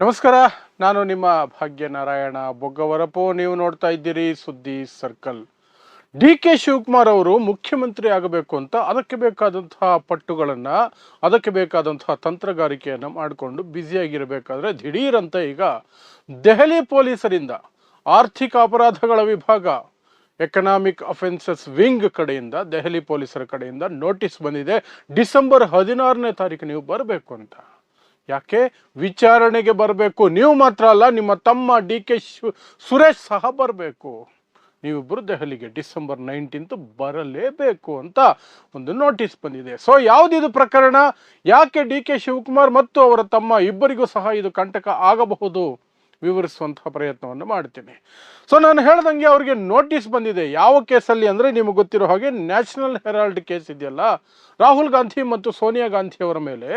ನಮಸ್ಕಾರ, ನಾನು ನಿಮ್ಮ ಭಾಗ್ಯನಾರಾಯಣ ಬೊಗ್ಗವರಪು. ನೀವು ನೋಡ್ತಾ ಇದ್ದೀರಿ ಸುದ್ದಿ ಸರ್ಕಲ್. ಡಿ ಕೆ ಶಿವಕುಮಾರ್ ಅವರು ಮುಖ್ಯಮಂತ್ರಿ ಆಗಬೇಕು ಅಂತ ಅದಕ್ಕೆ ಬೇಕಾದಂತಹ ಪಟ್ಟುಗಳನ್ನು, ಅದಕ್ಕೆ ಬೇಕಾದಂತಹ ತಂತ್ರಗಾರಿಕೆಯನ್ನು ಮಾಡಿಕೊಂಡು ಬ್ಯುಸಿಯಾಗಿರಬೇಕಾದ್ರೆ ದಿಢೀರಂತ ಈಗ ದೆಹಲಿ ಪೊಲೀಸರಿಂದ ಆರ್ಥಿಕ ಅಪರಾಧಗಳ ವಿಭಾಗ ಎಕನಾಮಿಕ್ ಅಫೆನ್ಸಸ್ ವಿಂಗ್ ಕಡೆಯಿಂದ, ದೆಹಲಿ ಪೊಲೀಸರ ಕಡೆಯಿಂದ ನೋಟಿಸ್ ಬಂದಿದೆ. ಡಿಸೆಂಬರ್ ಹದಿನಾರನೇ ತಾರೀಕು ನೀವು ಬರಬೇಕು ಅಂತ. ಯಾಕೆ? ವಿಚಾರಣೆಗೆ ಬರಬೇಕು. ನೀವು ಮಾತ್ರ ಅಲ್ಲ, ನಿಮ್ಮ ತಮ್ಮ ಡಿ ಕೆ ಸುರೇಶ್ ಸಹ ಬರಬೇಕು. ನೀವಿಬ್ಬರು ದೆಹಲಿಗೆ ಡಿಸೆಂಬರ್ ನೈನ್ಟೀನ್ತ್ ಬರಲೇಬೇಕು ಅಂತ ಒಂದು ನೋಟಿಸ್ ಬಂದಿದೆ. ಸೊ ಯಾವುದಿದು ಪ್ರಕರಣ? ಯಾಕೆ ಡಿ ಕೆ ಶಿವಕುಮಾರ್ ಮತ್ತು ಅವರ ತಮ್ಮ ಇಬ್ಬರಿಗೂ ಸಹ ಇದು ಕಂಟಕ ಆಗಬಹುದು? ವಿವರಿಸುವಂತಹ ಪ್ರಯತ್ನವನ್ನು ಮಾಡ್ತೀನಿ. ಸೊ ನಾನು ಹೇಳ್ದಂಗೆ ಅವರಿಗೆ ನೋಟಿಸ್ ಬಂದಿದೆ. ಯಾವ ಕೇಸಲ್ಲಿ ಅಂದರೆ ನಿಮಗೆ ಗೊತ್ತಿರೋ ಹಾಗೆ ನ್ಯಾಷನಲ್ ಹೆರಾಲ್ಡ್ ಕೇಸ್ ಇದೆಯಲ್ಲ? ರಾಹುಲ್ ಗಾಂಧಿ ಮತ್ತು ಸೋನಿಯಾ ಗಾಂಧಿ ಅವರ ಮೇಲೆ.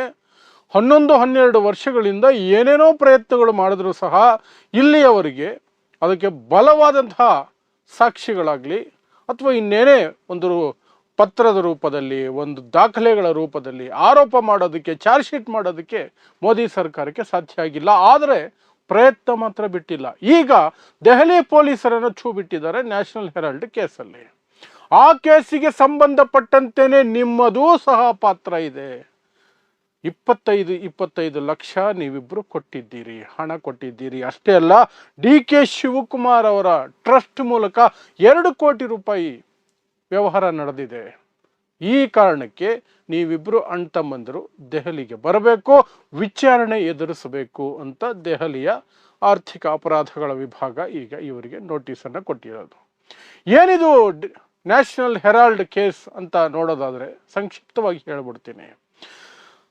ಹನ್ನೊಂದು, ಹನ್ನೆರಡು ವರ್ಷಗಳಿಂದ ಏನೇನೋ ಪ್ರಯತ್ನಗಳು ಮಾಡಿದರೂ ಸಹ ಇಲ್ಲಿಯವರಿಗೆ ಅದಕ್ಕೆ ಬಲವಾದಂತಹ ಸಾಕ್ಷಿಗಳಾಗಲಿ ಅಥವಾ ಇನ್ನೇನೇ ಒಂದು ಪತ್ರದ ರೂಪದಲ್ಲಿ, ಒಂದು ದಾಖಲೆಗಳ ರೂಪದಲ್ಲಿ ಆರೋಪ ಮಾಡೋದಕ್ಕೆ, ಚಾರ್ಜ್ ಶೀಟ್ ಮಾಡೋದಕ್ಕೆ ಮೋದಿ ಸರ್ಕಾರಕ್ಕೆ ಸಾಧ್ಯ ಆಗಿಲ್ಲ. ಆದರೆ ಪ್ರಯತ್ನ ಮಾತ್ರ ಬಿಟ್ಟಿಲ್ಲ. ಈಗ ದೆಹಲಿ ಪೊಲೀಸರನ್ನು ಛೂ ಬಿಟ್ಟಿದ್ದಾರೆ ನ್ಯಾಷನಲ್ ಹೆರಾಲ್ಡ್ ಕೇಸಲ್ಲಿ. ಆ ಕೇಸಿಗೆ ಸಂಬಂಧಪಟ್ಟಂತೆಯೇ ನಿಮ್ಮದೂ ಸಹ ಪಾತ್ರ ಇದೆ. ಇಪ್ಪತ್ತೈದು ಇಪ್ಪತ್ತೈದು ಲಕ್ಷ ನೀವಿಬ್ಬರು ಕೊಟ್ಟಿದ್ದೀರಿ, ಹಣ ಕೊಟ್ಟಿದ್ದೀರಿ. ಅಷ್ಟೇ ಅಲ್ಲ, ಡಿ ಕೆ ಶಿವಕುಮಾರ್ ಅವರ ಟ್ರಸ್ಟ್ ಮೂಲಕ ಎರಡು ಕೋಟಿ ರೂಪಾಯಿ ವ್ಯವಹಾರ ನಡೆದಿದೆ. ಈ ಕಾರಣಕ್ಕೆ ನೀವಿಬ್ಬರು ಅಣ್ತಮ್ಮಂದರು ದೆಹಲಿಗೆ ಬರಬೇಕು, ವಿಚಾರಣೆ ಎದುರಿಸಬೇಕು ಅಂತ ದೆಹಲಿಯ ಆರ್ಥಿಕ ಅಪರಾಧಗಳ ವಿಭಾಗ ಈಗ ಇವರಿಗೆ ನೋಟಿಸನ್ನು ಕೊಟ್ಟಿರೋದು. ಏನಿದು ನ್ಯಾಷನಲ್ ಹೆರಾಲ್ಡ್ ಕೇಸ್ ಅಂತ ನೋಡೋದಾದರೆ ಸಂಕ್ಷಿಪ್ತವಾಗಿ ಹೇಳ್ಬಿಡ್ತೀನಿ.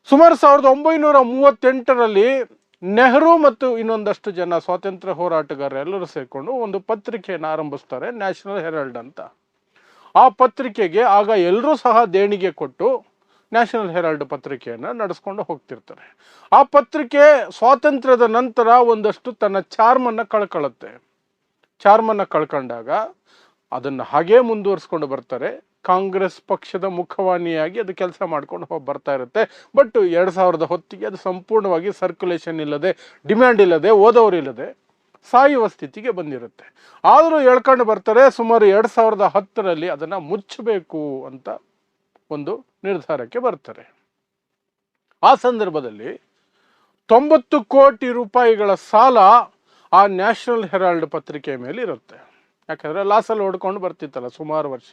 ಸುಮಾರು ಸಾವಿರದ ಒಂಬೈನೂರ ಮೂವತ್ತೆಂಟರಲ್ಲಿ ನೆಹರು ಮತ್ತು ಇನ್ನೊಂದಷ್ಟು ಜನ ಸ್ವಾತಂತ್ರ್ಯ ಹೋರಾಟಗಾರರೆಲ್ಲರೂ ಸೇರಿಕೊಂಡು ಒಂದು ಪತ್ರಿಕೆಯನ್ನು ಆರಂಭಿಸ್ತಾರೆ ನ್ಯಾಷನಲ್ ಹೆರಾಲ್ಡ್ ಅಂತ. ಆ ಪತ್ರಿಕೆಗೆ ಆಗ ಎಲ್ಲರೂ ಸಹ ದೇಣಿಗೆ ಕೊಟ್ಟು ನ್ಯಾಷನಲ್ ಹೆರಾಲ್ಡ್ ಪತ್ರಿಕೆಯನ್ನು ನಡೆಸ್ಕೊಂಡು ಹೋಗ್ತಿರ್ತಾರೆ. ಆ ಪತ್ರಿಕೆ ಸ್ವಾತಂತ್ರ್ಯದ ನಂತರ ಒಂದಷ್ಟು ತನ್ನ ಚಾರ್ಮನ್ನು ಕಳ್ಕೊಳ್ಳುತ್ತೆ. ಚಾರ್ಮನ್ನು ಕಳ್ಕೊಂಡಾಗ ಅದನ್ನು ಹಾಗೇ ಮುಂದುವರಿಸ್ಕೊಂಡು ಬರ್ತಾರೆ. ಕಾಂಗ್ರೆಸ್ ಪಕ್ಷದ ಮುಖವಾಣಿಯಾಗಿ ಅದು ಕೆಲಸ ಮಾಡ್ಕೊಂಡು ಹೋಗಿ ಬರ್ತಾ ಇರುತ್ತೆ. ಬಟ್ ಎರಡು ಸಾವಿರದ ಹೊತ್ತಿಗೆ ಅದು ಸಂಪೂರ್ಣವಾಗಿ ಸರ್ಕ್ಯುಲೇಷನ್ ಇಲ್ಲದೆ ಡಿಮ್ಯಾಂಡ್ ಇಲ್ಲದೆ ಓದೋರಿಲ್ಲದೆ ಸಾಯುವ ಸ್ಥಿತಿಗೆ ಬಂದಿರುತ್ತೆ. ಆದರೂ ಹೇಳ್ಕೊಂಡು ಬರ್ತಾರೆ, ಸುಮಾರು ಎರಡು ಸಾವಿರದ ಹತ್ತರಲ್ಲಿ ಅದನ್ನು ಮುಚ್ಚಬೇಕು ಅಂತ ಒಂದು ನಿರ್ಧಾರಕ್ಕೆ ಬರ್ತಾರೆ. ಆ ಸಂದರ್ಭದಲ್ಲಿ ತೊಂಬತ್ತು ಕೋಟಿ ರೂಪಾಯಿಗಳ ಸಾಲ ಆ ನ್ಯಾಷನಲ್ ಹೆರಾಲ್ಡ್ ಪತ್ರಿಕೆ ಮೇಲೆ ಇರುತ್ತೆ ಯಾಕಂದರೆ ಲಾಸಲ್ಲಿ ಹೊಡ್ಕೊಂಡು ಬರ್ತಿತ್ತಲ್ಲ ಸುಮಾರು ವರ್ಷ.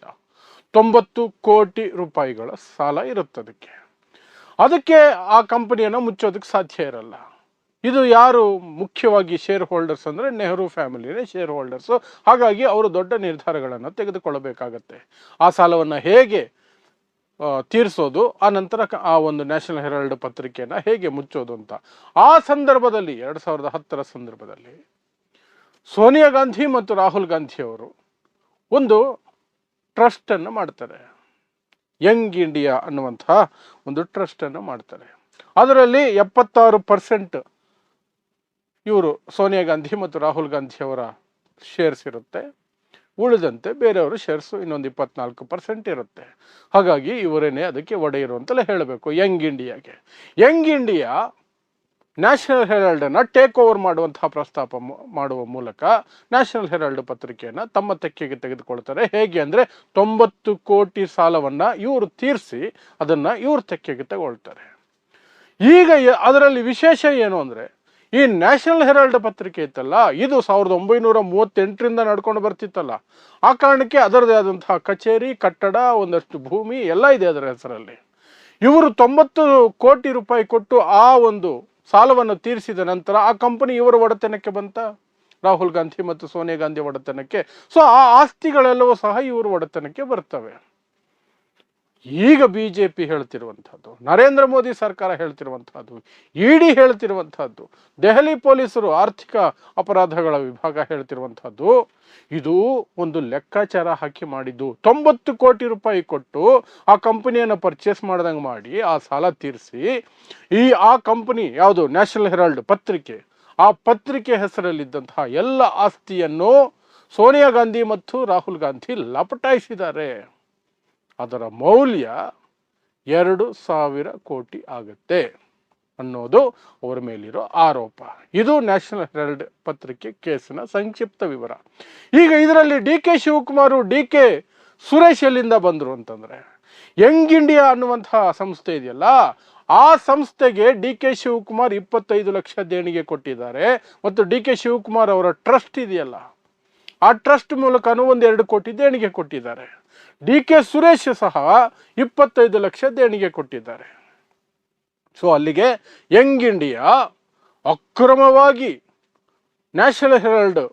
ತೊಂಬತ್ತು ಕೋಟಿ ರೂಪಾಯಿಗಳ ಸಾಲ ಇರುತ್ತೆ ಅದಕ್ಕೆ ಅದಕ್ಕೆ ಆ ಕಂಪನಿಯನ್ನು ಮುಚ್ಚೋದಕ್ಕೆ ಸಾಧ್ಯ ಇರಲ್ಲ. ಇದು ಯಾರು ಮುಖ್ಯವಾಗಿ ಶೇರ್ ಹೋಲ್ಡರ್ಸ್ ಅಂದರೆ ನೆಹರು ಫ್ಯಾಮಿಲಿನೇ ಶೇರ್ ಹೋಲ್ಡರ್ಸು ಹಾಗಾಗಿ ಅವರು ದೊಡ್ಡ ನಿರ್ಧಾರಗಳನ್ನು ತೆಗೆದುಕೊಳ್ಳಬೇಕಾಗತ್ತೆ. ಆ ಸಾಲವನ್ನು ಹೇಗೆ ತೀರಿಸೋದು, ಆ ನಂತರ ಆ ಒಂದು ನ್ಯಾಷನಲ್ ಹೆರಾಲ್ಡ್ ಪತ್ರಿಕೆಯನ್ನು ಹೇಗೆ ಮುಚ್ಚೋದು ಅಂತ. ಆ ಸಂದರ್ಭದಲ್ಲಿ, ಎರಡು ಸಾವಿರದ ಹತ್ತರ ಸಂದರ್ಭದಲ್ಲಿ, ಸೋನಿಯಾ ಗಾಂಧಿ ಮತ್ತು ರಾಹುಲ್ ಗಾಂಧಿ ಅವರು ಒಂದು ಟ್ರಸ್ಟನ್ನು ಮಾಡ್ತಾರೆ. ಯಂಗ್ ಇಂಡಿಯಾ ಅನ್ನುವಂತಹ ಒಂದು ಟ್ರಸ್ಟನ್ನು ಮಾಡ್ತಾರೆ. ಅದರಲ್ಲಿ ಎಪ್ಪತ್ತಾರು ಪರ್ಸೆಂಟ್ ಇವರು ಸೋನಿಯಾ ಗಾಂಧಿ ಮತ್ತು ರಾಹುಲ್ ಗಾಂಧಿ ಅವರ ಶೇರ್ಸ್ ಇರುತ್ತೆ. ಉಳಿದಂತೆ ಬೇರೆಯವರು ಶೇರ್ಸು ಇನ್ನೊಂದು ಇಪ್ಪತ್ನಾಲ್ಕು ಪರ್ಸೆಂಟ್ ಇರುತ್ತೆ. ಹಾಗಾಗಿ ಇವರೇನೆ ಅದಕ್ಕೆ ಒಡೆಯರು ಅಂತಲೇ ಹೇಳಬೇಕು ಯಂಗ್ ಇಂಡಿಯಾಗೆ ಯಂಗ್ ಇಂಡಿಯಾ ನ್ಯಾಷನಲ್ ಹೆರಾಲ್ಡನ್ನು ಟೇಕ್ ಓವರ್ ಮಾಡುವಂತಹ ಪ್ರಸ್ತಾಪ ಮಾಡುವ ಮೂಲಕ ನ್ಯಾಷನಲ್ ಹೆರಾಲ್ಡ್ ಪತ್ರಿಕೆಯನ್ನು ತಮ್ಮ ತೆಕ್ಕೆಗೆ ತೆಗೆದುಕೊಳ್ತಾರೆ. ಹೇಗೆ ಅಂದರೆ ತೊಂಬತ್ತು ಕೋಟಿ ಸಾಲವನ್ನು ಇವರು ತೀರಿಸಿ ಅದನ್ನು ಇವರು ತೆಕ್ಕೆಗೆ ತಗೊಳ್ತಾರೆ. ಈಗ ಅದರಲ್ಲಿ ವಿಶೇಷ ಏನು ಅಂದರೆ ಈ ನ್ಯಾಷನಲ್ ಹೆರಾಲ್ಡ್ ಪತ್ರಿಕೆ ಇತ್ತಲ್ಲ, ಇದು ಸಾವಿರದ ಒಂಬೈನೂರ ಮೂವತ್ತೆಂಟರಿಂದ ನಡ್ಕೊಂಡು ಬರ್ತಿತ್ತಲ್ಲ. ಆ ಕಾರಣಕ್ಕೆ ಅದರದೇ ಆದಂತಹ ಕಚೇರಿ, ಕಟ್ಟಡ, ಒಂದಷ್ಟು ಭೂಮಿ ಎಲ್ಲ ಇದೆ ಅದರ ಹೆಸರಲ್ಲಿ. ಇವರು ತೊಂಬತ್ತು ಕೋಟಿ ರೂಪಾಯಿ ಕೊಟ್ಟು ಆ ಒಂದು ಸಾಲವನ್ನು ತೀರಿಸಿದ ನಂತರ ಆ ಕಂಪನಿ ಇವರ ಒಡೆತನಕ್ಕೆ ಬಂತ? ರಾಹುಲ್ ಗಾಂಧಿ ಮತ್ತು ಸೋನಿಯಾ ಗಾಂಧಿ ಒಡೆತನಕ್ಕೆ. ಸೊ ಆ ಆಸ್ತಿಗಳೆಲ್ಲವೂ ಸಹ ಇವರು ಒಡೆತನಕ್ಕೆ ಬರ್ತವೆ. ಈಗ ಬಿ ಜೆ ಪಿ ಹೇಳ್ತಿರುವಂಥದ್ದು, ನರೇಂದ್ರ ಮೋದಿ ಸರ್ಕಾರ ಹೇಳ್ತಿರುವಂತಹದ್ದು ಇಡಿ ಹೇಳ್ತಿರುವಂಥದ್ದು, ದೆಹಲಿ ಪೊಲೀಸರು ಆರ್ಥಿಕ ಅಪರಾಧಗಳ ವಿಭಾಗ ಹೇಳ್ತಿರುವಂಥದ್ದು, ಇದು ಒಂದು ಲೆಕ್ಕಾಚಾರ ಹಾಕಿ ಮಾಡಿದ್ದು, ತೊಂಬತ್ತು ಕೋಟಿ ರೂಪಾಯಿ ಕೊಟ್ಟು ಆ ಕಂಪನಿಯನ್ನು ಪರ್ಚೇಸ್ ಮಾಡ್ದಂಗೆ ಮಾಡಿ ಆ ಸಾಲ ತೀರಿಸಿ, ಈ, ಆ ಕಂಪನಿ ಯಾವುದು ನ್ಯಾಷನಲ್ ಹೆರಾಲ್ಡ್ ಪತ್ರಿಕೆ, ಆ ಪತ್ರಿಕೆ ಹೆಸರಲ್ಲಿದ್ದಂತಹ ಎಲ್ಲ ಆಸ್ತಿಯನ್ನು ಸೋನಿಯಾ ಗಾಂಧಿ ಮತ್ತು ರಾಹುಲ್ ಗಾಂಧಿ ಲಪಟಾಯಿಸಿದ್ದಾರೆ. ಅದರ ಮೌಲ್ಯ ಎರಡು ಸಾವಿರ ಕೋಟಿ ಆಗುತ್ತೆ ಅನ್ನೋದು ಅವರ ಮೇಲಿರೋ ಆರೋಪ. ಇದು ನ್ಯಾಷನಲ್ ಹೆರಾಲ್ಡ್ ಪತ್ರಿಕೆ ಕೇಸಿನ ಸಂಕ್ಷಿಪ್ತ ವಿವರ. ಈಗ ಇದರಲ್ಲಿ D K Shivakumar, D K Suresh ಎಲ್ಲಿಂದ ಬಂದರು ಅಂತಂದ್ರೆ, ಯಂಗ್ ಇಂಡಿಯಾ ಅನ್ನುವಂತಹ ಸಂಸ್ಥೆ ಇದೆಯಲ್ಲ, ಆ ಸಂಸ್ಥೆಗೆ ಡಿ ಕೆ ಶಿವಕುಮಾರ್ ಇಪ್ಪತ್ತೈದು ಲಕ್ಷ ದೇಣಿಗೆ ಕೊಟ್ಟಿದ್ದಾರೆ. ಮತ್ತು ಡಿ ಕೆ ಶಿವಕುಮಾರ್ ಅವರ ಟ್ರಸ್ಟ್ ಇದೆಯಲ್ಲ ಆ ಟ್ರಸ್ಟ್ ಮೂಲಕನೂ ಒಂದೆರಡು ಕೋಟಿ ದೇಣಿಗೆ ಕೊಟ್ಟಿದ್ದಾರೆ. ಡಿ ಕೆ ಸುರೇಶ್ ಸಹ ಇಪ್ಪತ್ತೈದು ಲಕ್ಷ ದೇಣಿಗೆ ಕೊಟ್ಟಿದ್ದಾರೆ. ಸೊ ಅಲ್ಲಿಗೆ ಯಂಗ್ ಇಂಡಿಯಾ ಅಕ್ರಮವಾಗಿ ನ್ಯಾಷನಲ್ ಹೆರಾಲ್ಡ್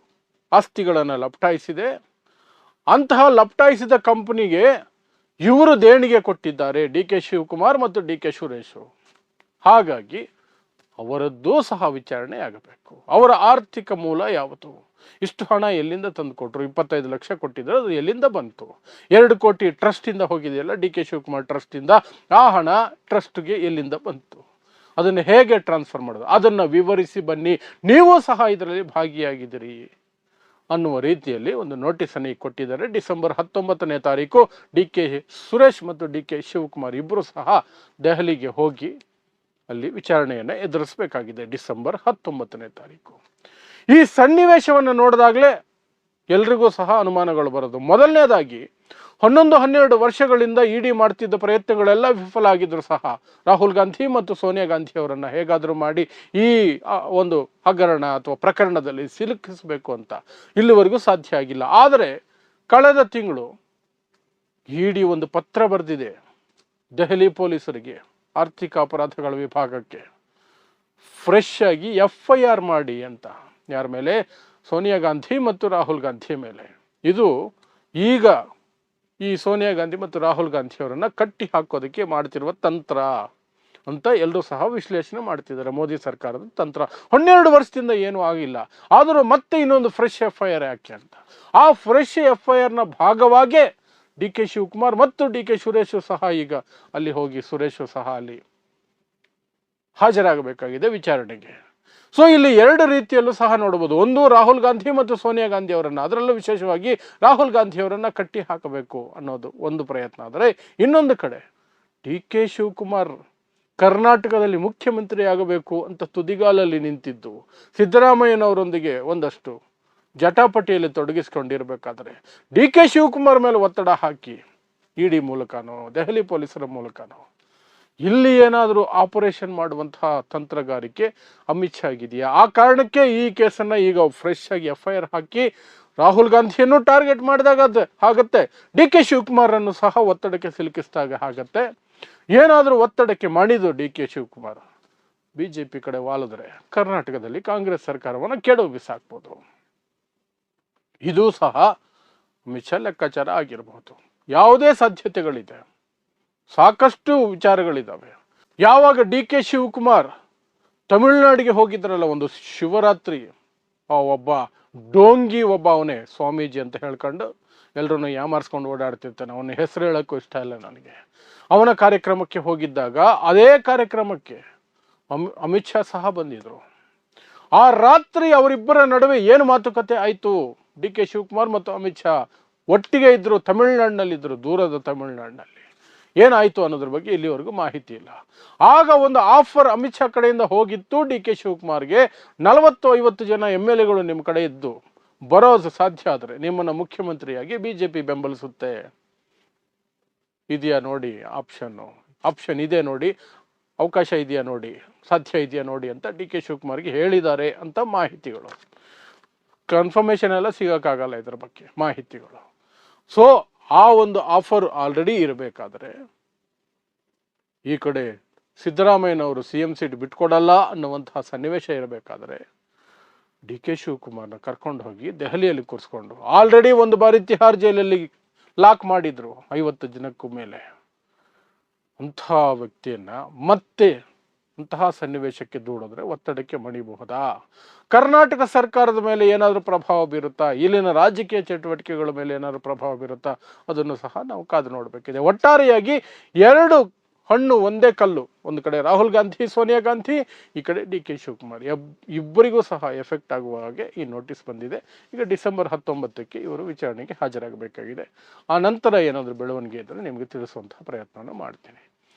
ಆಸ್ತಿಗಳನ್ನು ಲಪ್ಟಾಯಿಸಿದೆ. ಅಂತಹ ಲಪ್ಟಾಯಿಸಿದ ಕಂಪನಿಗೆ ಇವರು ದೇಣಿಗೆ ಕೊಟ್ಟಿದ್ದಾರೆ ಡಿ ಕೆ ಶಿವಕುಮಾರ್ ಮತ್ತು ಡಿ ಕೆ ಸುರೇಶು. ಹಾಗಾಗಿ ಅವರದ್ದೂ ಸಹ ವಿಚಾರಣೆ ಆಗಬೇಕು ಅವರ ಆರ್ಥಿಕ ಮೂಲ ಯಾವುದು? ಇಷ್ಟು ಹಣ ಎಲ್ಲಿಂದ ತಂದು ಕೊಟ್ಟರು ಇಪ್ಪತ್ತೈದು ಲಕ್ಷ ಕೊಟ್ಟಿದ್ರು, ಅದು ಎಲ್ಲಿಂದ ಬಂತು? ಎರಡು ಕೋಟಿ ಟ್ರಸ್ಟಿಂದ ಹೋಗಿದೆಯಲ್ಲ, ಡಿ ಕೆ ಶಿವಕುಮಾರ್ ಟ್ರಸ್ಟಿಂದ ಆ ಹಣ ಟ್ರಸ್ಟ್ಗೆ ಎಲ್ಲಿಂದ ಬಂತು? ಅದನ್ನು ಹೇಗೆ ಟ್ರಾನ್ಸ್ಫರ್ ಮಾಡೋದು? ಅದನ್ನು ವಿವರಿಸಿ ಬನ್ನಿ. ನೀವು ಸಹ ಇದರಲ್ಲಿ ಭಾಗಿಯಾಗಿದ್ದೀರಿ ಅನ್ನುವ ರೀತಿಯಲ್ಲಿ ಒಂದು ನೋಟಿಸನ್ನು ಕೊಟ್ಟಿದ್ದಾರೆ. ಡಿಸೆಂಬರ್ ಹತ್ತೊಂಬತ್ತನೇ ತಾರೀಕು ಡಿ ಕೆ ಸುರೇಶ್ ಮತ್ತು ಡಿ ಕೆ ಶಿವಕುಮಾರ್ ಇಬ್ಬರು ಸಹ ದೆಹಲಿಗೆ ಹೋಗಿ ಅಲ್ಲಿ ವಿಚಾರಣೆಯನ್ನು ಎದುರಿಸಬೇಕಾಗಿದೆ ಡಿಸೆಂಬರ್ ಹತ್ತೊಂಬತ್ತನೇ ತಾರೀಕು. ಈ ಸನ್ನಿವೇಶವನ್ನು ನೋಡಿದಾಗಲೇ ಎಲ್ರಿಗೂ ಸಹ ಅನುಮಾನಗಳು ಬರೋದು. ಮೊದಲನೇದಾಗಿ, ಹನ್ನೊಂದು, ಹನ್ನೆರಡು ವರ್ಷಗಳಿಂದ ಇಡಿ ಮಾಡ್ತಿದ್ದ ಪ್ರಯತ್ನಗಳೆಲ್ಲ ವಿಫಲ ಆಗಿದ್ರು ಸಹ. ರಾಹುಲ್ ಗಾಂಧಿ ಮತ್ತು ಸೋನಿಯಾ ಗಾಂಧಿ ಅವರನ್ನು ಹೇಗಾದರೂ ಮಾಡಿ ಈ ಒಂದು ಹಗರಣ ಅಥವಾ ಪ್ರಕರಣದಲ್ಲಿ ಸಿಲುಕಿಸಬೇಕು ಅಂತ ಇಲ್ಲಿವರೆಗೂ ಸಾಧ್ಯ ಆಗಿಲ್ಲ. ಆದರೆ, ಕಳೆದ ತಿಂಗಳು ಇಡಿ ಒಂದು ಪತ್ರ ಬರೆದಿದೆ ದೆಹಲಿ ಪೊಲೀಸರಿಗೆ, ಆರ್ಥಿಕ ಅಪರಾಧಗಳ ವಿಭಾಗಕ್ಕೆ. ಫ್ರೆಶ್ ಆಗಿ ಎಫ್ ಐ ಆರ್ ಮಾಡಿ ಅಂತ. ಯಾರ ಮೇಲೆ? ಸೋನಿಯಾ ಗಾಂಧಿ ಮತ್ತು ರಾಹುಲ್ ಗಾಂಧಿ ಮೇಲೆ. ಇದು ಈಗ ಈ ಸೋನಿಯಾ ಗಾಂಧಿ ಮತ್ತು ರಾಹುಲ್ ಗಾಂಧಿ ಅವರನ್ನು ಕಟ್ಟಿ ಹಾಕೋದಕ್ಕೆ ಮಾಡ್ತಿರುವ ತಂತ್ರ ಅಂತ ಎಲ್ಲರೂ ಸಹ ವಿಶ್ಲೇಷಣೆ ಮಾಡ್ತಿದ್ದಾರೆ. ಮೋದಿ ಸರ್ಕಾರದ ತಂತ್ರ. ಹನ್ನೆರಡು ವರ್ಷದಿಂದ ಏನೂ ಆಗಿಲ್ಲ. ಆದರೂ ಮತ್ತೆ ಇನ್ನೊಂದು ಫ್ರೆಶ್ ಎಫ್ ಐ ಆರ್ ಯಾಕೆ ಅಂತ. ಆ ಫ್ರೆಶ್ ಎಫ್ ಐ ಆರ್ನ ಭಾಗವಾಗೇ ಡಿ ಕೆ ಶಿವಕುಮಾರ್ ಮತ್ತು ಡಿ ಕೆ ಸುರೇಶು ಸಹ ಈಗ ಅಲ್ಲಿ ಹೋಗಿ ಸುರೇಶು ಸಹ ಅಲ್ಲಿ ಹಾಜರಾಗಬೇಕಾಗಿದೆ ವಿಚಾರಣೆಗೆ. ಸೊ ಇಲ್ಲಿ ಎರಡು ರೀತಿಯಲ್ಲೂ ಸಹ ನೋಡಬಹುದು ಒಂದು ರಾಹುಲ್ ಗಾಂಧಿ ಮತ್ತು ಸೋನಿಯಾ ಗಾಂಧಿ ಅವರನ್ನು. ಅದರಲ್ಲೂ ವಿಶೇಷವಾಗಿ ರಾಹುಲ್ ಗಾಂಧಿ ಅವರನ್ನ ಕಟ್ಟಿ ಹಾಕಬೇಕು ಅನ್ನೋದು ಒಂದು ಪ್ರಯತ್ನ. ಆದರೆ ಇನ್ನೊಂದು ಕಡೆ ಡಿ ಕೆ ಶಿವಕುಮಾರ್ ಕರ್ನಾಟಕದಲ್ಲಿ ಮುಖ್ಯಮಂತ್ರಿ ಆಗಬೇಕು ಅಂತ ತುದಿಗಾಲಲ್ಲಿ ನಿಂತಿದ್ದು ಸಿದ್ದರಾಮಯ್ಯನವರೊಂದಿಗೆ ಒಂದಷ್ಟು ಜಟಾಪಟಿಯಲ್ಲಿ ತೊಡಗಿಸ್ಕೊಂಡಿರಬೇಕಾದ್ರೆ ಡಿ ಕೆ ಶಿವಕುಮಾರ್ ಮೇಲೆ ಒತ್ತಡ ಹಾಕಿ ಇಡಿ ಮೂಲಕನೋ, ದೆಹಲಿ ಪೊಲೀಸರ ಮೂಲಕನೋ ಇಲ್ಲಿ ಏನಾದರೂ ಆಪರೇಷನ್ ಮಾಡುವಂತಹ ತಂತ್ರಗಾರಿಕೆ ಅಮಿತ್ ಶಾ ಆಗಿದೆಯಾ? ಆ ಕಾರಣಕ್ಕೆ ಈ ಕೇಸನ್ನು ಈಗ ಫ್ರೆಶ್ ಆಗಿ ಎಫ್ ಐ ಆರ್ ಹಾಕಿ ರಾಹುಲ್ ಗಾಂಧಿಯನ್ನು ಟಾರ್ಗೆಟ್ ಮಾಡಿದಾಗ ಆಗತ್ತೆ. ಡಿ ಕೆ ಶಿವಕುಮಾರನ್ನು ಸಹ ಒತ್ತಡಕ್ಕೆ ಸಿಲುಕಿಸಿದಾಗ ಆಗತ್ತೆ. ಏನಾದರೂ ಒತ್ತಡಕ್ಕೆ ಮಾಡಿದ್ದು D K Shivakumar. B J P ಕಡೆ ವಾಲಿದ್ರೆ ಕರ್ನಾಟಕದಲ್ಲಿ ಕಾಂಗ್ರೆಸ್ ಸರ್ಕಾರವನ್ನು ಕೆಡವು ಬಿಸಾಕ್ಬೋದು. ಇದು ಸಹ ಶಾ ಲೆಕ್ಕಾಚಾರ ಆಗಿರಬಹುದು ಯಾವುದೇ ಸಾಧ್ಯತೆಗಳಿದೆ. ಸಾಕಷ್ಟು ವಿಚಾರಗಳಿದ್ದಾವೆ ಯಾವಾಗ ಡಿ ಕೆ ಶಿವಕುಮಾರ್ ತಮಿಳುನಾಡಿಗೆ ಹೋಗಿದ್ರಲ್ಲ ಒಂದು ಶಿವರಾತ್ರಿ ಒಬ್ಬ ಡೋಂಗಿ ಒಬ್ಬ ಅವನೇ ಸ್ವಾಮೀಜಿ ಅಂತ ಹೇಳ್ಕೊಂಡು ಎಲ್ಲರನ್ನು ಯಾಮಾರಿಸ್ಕೊಂಡು ಓಡಾಡ್ತಿರ್ತಾನೆ. ಅವನ ಹೆಸರು ಹೇಳೋಕ್ಕೂ ಇಷ್ಟ ಇಲ್ಲ ನನಗೆ. ಅವನ ಕಾರ್ಯಕ್ರಮಕ್ಕೆ ಹೋಗಿದ್ದಾಗ ಅದೇ ಕಾರ್ಯಕ್ರಮಕ್ಕೆ ಅಮ್, ಅಮಿತ್ ಶಾ ಸಹ ಬಂದಿದ್ರು. ಆ ರಾತ್ರಿ ಅವರಿಬ್ಬರ ನಡುವೆ ಏನು ಮಾತುಕತೆ ಆಯಿತು? ಡಿ ಕೆ ಶಿವಕುಮಾರ್ ಮತ್ತು ಅಮಿತ್ ಶಾ ಒಟ್ಟಿಗೆ ಇದ್ದರು ತಮಿಳುನಾಡಿನಲ್ಲಿದ್ದರು ದೂರದ ತಮಿಳುನಾಡಿನಲ್ಲಿ. ಏನಾಯಿತು ಅನ್ನೋದ್ರ ಬಗ್ಗೆ ಇಲ್ಲಿವರೆಗೂ ಮಾಹಿತಿ ಇಲ್ಲ. ಆಗ ಒಂದು ಆಫರ್ ಅಮಿತ್ ಶಾ ಕಡೆಯಿಂದ ಹೋಗಿತ್ತು. ಡಿ ಕೆ ಶಿವಕುಮಾರ್ಗೆ ನಲವತ್ತು ಐವತ್ತು ಜನ ಎಂ ಎಲ್ ಎಗಳು ನಿಮ್ಮ ಕಡೆ ಇದ್ದು ಬರೋದು ಸಾಧ್ಯ ಆದರೆ ನಿಮ್ಮನ್ನು ಮುಖ್ಯಮಂತ್ರಿಯಾಗಿ ಬಿ ಜೆ ಪಿ ಬೆಂಬಲಿಸುತ್ತೆ. ಇದೆಯಾ ನೋಡಿ ಆಪ್ಷನ್ನು ಆಪ್ಷನ್ ಇದೆ ನೋಡಿ. ಅವಕಾಶ ಇದೆಯಾ ನೋಡಿ. ಸಾಧ್ಯ ಇದೆಯಾ ನೋಡಿ ಅಂತ ಡಿ ಕೆ ಶಿವಕುಮಾರ್ಗೆ ಹೇಳಿದ್ದಾರೆ ಅಂತ ಮಾಹಿತಿಗಳು. ಕನ್ಫರ್ಮೇಷನ್ ಎಲ್ಲ ಸಿಗೋಕ್ಕಾಗಲ್ಲ ಇದರ ಬಗ್ಗೆ ಮಾಹಿತಿಗಳು. ಸೊ ಆ ಒಂದು ಆಫರ್ ಆಲ್ರೆಡಿ ಇರಬೇಕಾದ್ರೆ ಈ ಕಡೆ ಸಿದ್ದರಾಮಯ್ಯನವರು ಸಿ ಎಂ ಸೀಟ್ ಬಿಟ್ಕೊಡಲ್ಲ ಅನ್ನುವಂತಹ ಸನ್ನಿವೇಶ ಇರಬೇಕಾದ್ರೆ ಡಿ ಕೆ ಶಿವಕುಮಾರ್ನ ಕರ್ಕೊಂಡು ಹೋಗಿ ದೆಹಲಿಯಲ್ಲಿ ಕೂರಿಸ್ಕೊಂಡು ಆಲ್ರೆಡಿ ಒಂದು ಬಾರಿ ತಿಹಾರ್ ಜೈಲಲ್ಲಿ ಲಾಕ್ ಮಾಡಿದ್ರು ಐವತ್ತು ಜನಕ್ಕೂ ಮೇಲೆ. ಅಂಥ ವ್ಯಕ್ತಿಯನ್ನು ಮತ್ತೆ ಅಂತಹ ಸನ್ನಿವೇಶಕ್ಕೆ ದೂಡಿದ್ರೆ ಒತ್ತಡಕ್ಕೆ ಮಣಿಬಹುದಾ? ಕರ್ನಾಟಕ ಸರ್ಕಾರದ ಮೇಲೆ ಏನಾದರೂ ಪ್ರಭಾವ ಬೀರುತ್ತಾ? ಇಲ್ಲಿನ ರಾಜಕೀಯ ಚಟುವಟಿಕೆಗಳ ಮೇಲೆ ಏನಾದರೂ ಪ್ರಭಾವ ಬೀರುತ್ತಾ? ಅದನ್ನು ಸಹ ನಾವು ಕಾದು ನೋಡಬೇಕಿದೆ. ಒಟ್ಟಾರೆಯಾಗಿ ಎರಡು ಹಣ್ಣು, ಒಂದೇ ಕಲ್ಲು. ಒಂದು ಕಡೆ ರಾಹುಲ್ ಗಾಂಧಿ, ಸೋನಿಯಾ ಗಾಂಧಿ, ಈ ಕಡೆ ಡಿ ಕೆ ಶಿವಕುಮಾರ್. ಇಬ್ಬರಿಗೂ ಸಹ ಎಫೆಕ್ಟ್ ಆಗುವ ಹಾಗೆ ಈ ನೋಟಿಸ್ ಬಂದಿದೆ. ಈಗ ಡಿಸೆಂಬರ್ ಹತ್ತೊಂಬತ್ತಕ್ಕೆ ಇವರು ವಿಚಾರಣೆಗೆ ಹಾಜರಾಗಬೇಕಾಗಿದೆ. ಆ ನಂತರ ಏನಾದರೂ ಬೆಳವಣಿಗೆ ಇದ್ದರೆ ನಿಮಗೆ ತಿಳಿಸುವಂತಹ ಪ್ರಯತ್ನವನ್ನು ಮಾಡ್ತೀನಿ.